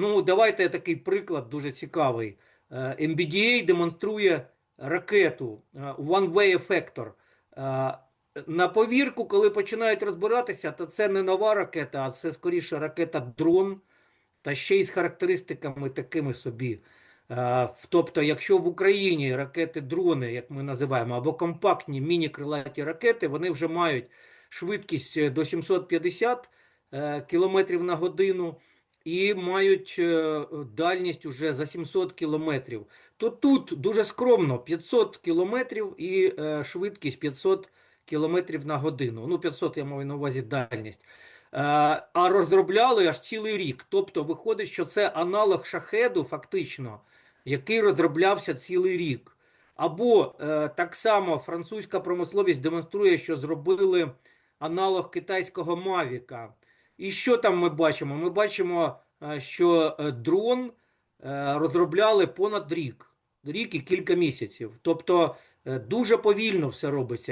Ну, давайте такий приклад дуже цікавий. Е, MBDA демонструє ракету е, One Way Effector. Е, На повірку, коли починають розбиратися, то це не нова ракета, а це скоріше ракета-дрон, та ще й з характеристиками такими собі. Е, Тобто, якщо в Україні ракети-дрони, як ми називаємо, або компактні міні-крилаті ракети, вони вже мають швидкість е, до 750 е, км на годину і мають е, дальність уже за 700 кілометрів. То тут дуже скромно 500 кілометрів і е, швидкість 500 кілометрів на годину. Ну, 500 я маю на увазі дальність. Е, А розробляли аж цілий рік. Тобто виходить, що це аналог шахеду, фактично, який розроблявся цілий рік. Або так само французька промисловість демонструє, що зробили аналог китайського Мавіка. І що там ми бачимо? Ми бачимо, е, що е, дрон е, розробляли понад рік, рік і кілька місяців. Тобто дуже повільно все робиться.